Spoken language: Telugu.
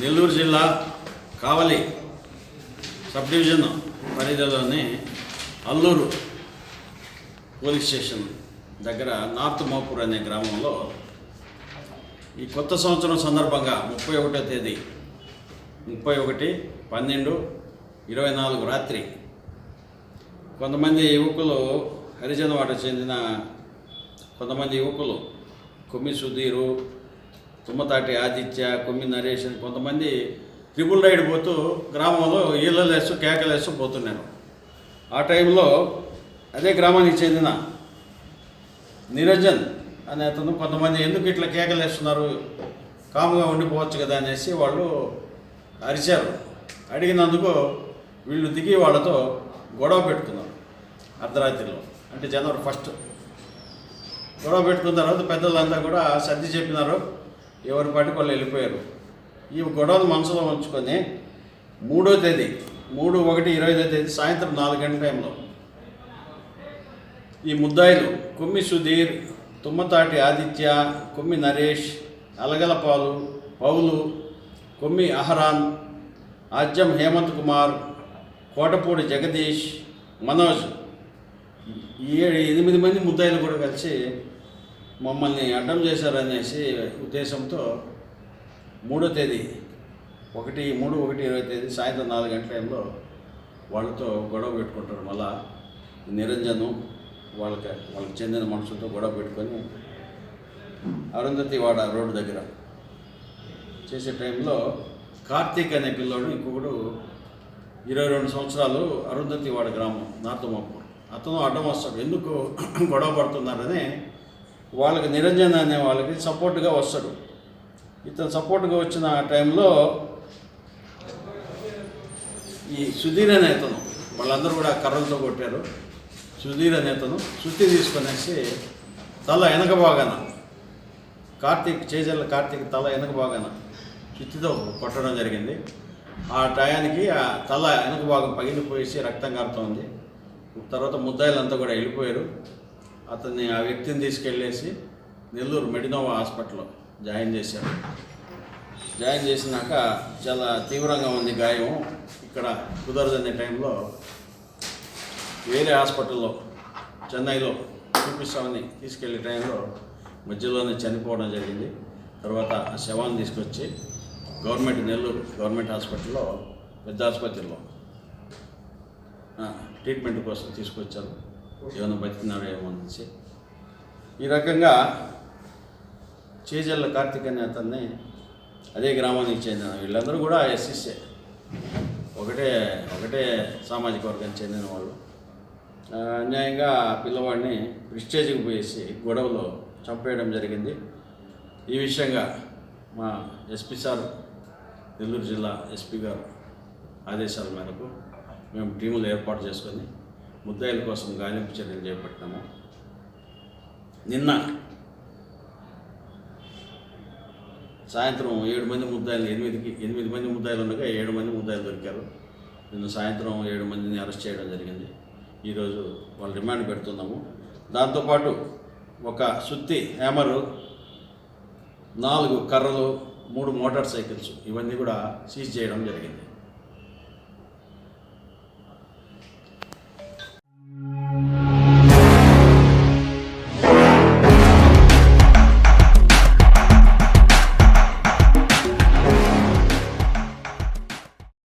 నెల్లూరు జిల్లా కావలి సబ్ డివిజన్ పరిధిలోని అల్లూరు పోలీస్ స్టేషన్ దగ్గర నార్త్ మోపూర్ అనే గ్రామంలో ఈ కొత్త సంవత్సరం సందర్భంగా ముప్పై ఒకటో తేదీ ముప్పై ఒకటి పన్నెండు ఇరవై నాలుగు రాత్రి. కొంతమంది యువకులు హరిజనవాడ చెందిన కొంతమంది యువకులు కొమ్మి సుధీరు తుమ్మతాటి ఆదిత్య కొమ్మి నరేష్ కొంతమంది ట్రిపుల్ రైడ్ పోతూ గ్రామంలో ఈళ్ళలేస్తూ కేకలేస్తూ పోతున్నారు. ఆ టైంలో అదే గ్రామానికి చెందిన నిరంజన్ అనే అతను కొంతమంది ఎందుకు ఇట్లా కేకలేస్తున్నారు? కాముగా ఉండిపోవచ్చు కదా అనేసి వాళ్ళు అరిచారు. అడిగినందుకు వీళ్ళు దిగి వాళ్ళతో గొడవ పెట్టుకున్నారు అర్ధరాత్రిలో. అంటే జనవరి ఫస్ట్. గొడవ పెట్టుకున్న తర్వాత పెద్దలంతా కూడా సర్ది చెప్పినారు. ఎవరి పాటికి వాళ్ళు వెళ్ళిపోయారు. ఈ గొడవలు మనసులో ఉంచుకొని మూడో తేదీ మూడు ఒకటి ఇరవై తేదీ సాయంత్రం నాలుగు గంటల టైంలో ఈ ముద్దాయిలు కుమ్మి సుధీర్ తుమ్మతాటి ఆదిత్య కుమ్మి నరేష్ అలగలపాలు పౌలు కొమ్మి అహరాన్ ఆజ్యం హేమంత్ కుమార్ కోటపూడి జగదీష్ మనోజ్. ఈ ఏడు ఎనిమిది మంది ముద్దాయిలు కూడా కలిసి మమ్మల్ని అడ్డం చేశారనేసి ఉద్దేశంతో మూడో తేదీ ఒకటి మూడు ఒకటి ఇరవై తేదీ సాయంత్రం నాలుగు గంటల టైంలో వాళ్ళతో గొడవ పెట్టుకుంటారు. మళ్ళా నిరంజను వాళ్ళకి వాళ్ళకి చెందిన మనుషులతో గొడవ పెట్టుకొని అరుంధతి వాడ రోడ్డు దగ్గర చేసే టైంలో కార్తీక్ అనే పిల్లోడు ఇంకొకడు ఇరవై రెండు సంవత్సరాలు అరుంధతివాడ గ్రామం నార్తమాపూర్. అతను అడ్డం వస్తాడు. ఎందుకు గొడవ పడుతున్నారని వాళ్ళకి నిరంజన్ అనే వాళ్ళకి సపోర్ట్గా వస్తాడు. ఇతను సపోర్ట్గా వచ్చిన టైంలో ఈ సుధీర్ అనే అతను వాళ్ళందరూ కూడా కర్రలతో కొట్టారు. సుధీర్ అనే అతను సుత్తి తీసుకునేసి తల వెనక బాగాన కార్తీక్ చేజల్ల కార్తీక్ తల వెనక బాగాన సుత్తితో కొట్టడం జరిగింది. ఆ టయానికి ఆ తల వెనుక భాగం పగిలిపోయేసి రక్తం కారుతోంది. తర్వాత ముద్దాయిలంతా కూడా వెళ్ళిపోయారు. అతన్ని ఆ వ్యక్తిని తీసుకెళ్ళేసి నెల్లూరు మెడినోవా హాస్పిటల్లో జాయిన్ చేశారు. జాయిన్ చేసినాక చాలా తీవ్రంగా ఉంది గాయం. ఇక్కడ కుదరదనే టైంలో వేరే హాస్పిటల్లో చెన్నైలో చూపిస్తామని తీసుకెళ్ళే టైంలో మధ్యలోనే చనిపోవడం జరిగింది. తర్వాత ఆ శవాన్ని తీసుకొచ్చి గవర్నమెంట్ నెల్లూరు గవర్నమెంట్ హాస్పిటల్లో పెద్ద ఆసుపత్రిలో. ట్రీట్మెంట్ కోసం తీసుకొచ్చారు. ఏమైనా బతికినారో ఏమో అనేసి. ఈ రకంగా చేజల్ల కార్తీక్ అనే అతన్ని అదే గ్రామానికి చెందిన వీళ్ళందరూ కూడా ఎస్ఎస్ఏ. ఒకటే ఒకటే సామాజిక వర్గానికి చెందిన వాళ్ళు. అన్యాయంగా పిల్లవాడిని ప్రిస్టేజ్కి పోయేసి గొడవలో చంపేయడం జరిగింది. ఈ విషయంగా మా ఎస్పీ సార్ నెల్లూరు జిల్లా ఎస్పీ గారు ఆదేశాల మేరకు మేము టీములు ఏర్పాటు చేసుకొని ముద్దాయిల కోసం గాలింపు చర్యలు చేపట్టినాము నిన్న సాయంత్రం ఏడు మంది ముద్దాయిలు ఎనిమిదికి ఎనిమిది మంది ముద్దాయిలు ఉండగా ఏడు మంది ముద్దాయిలు దొరికారు. నిన్న సాయంత్రం ఏడు మందిని అరెస్ట్ చేయడం జరిగింది. ఈరోజు వాళ్ళు రిమాండ్ పెడుతున్నాము. దాంతోపాటు ఒక సుత్తి హ్యామరు నాలుగు కర్రలు మూడు మోటార్ సైకిల్స్ ఇవన్నీ కూడా సీజ్ చేయడం జరిగింది.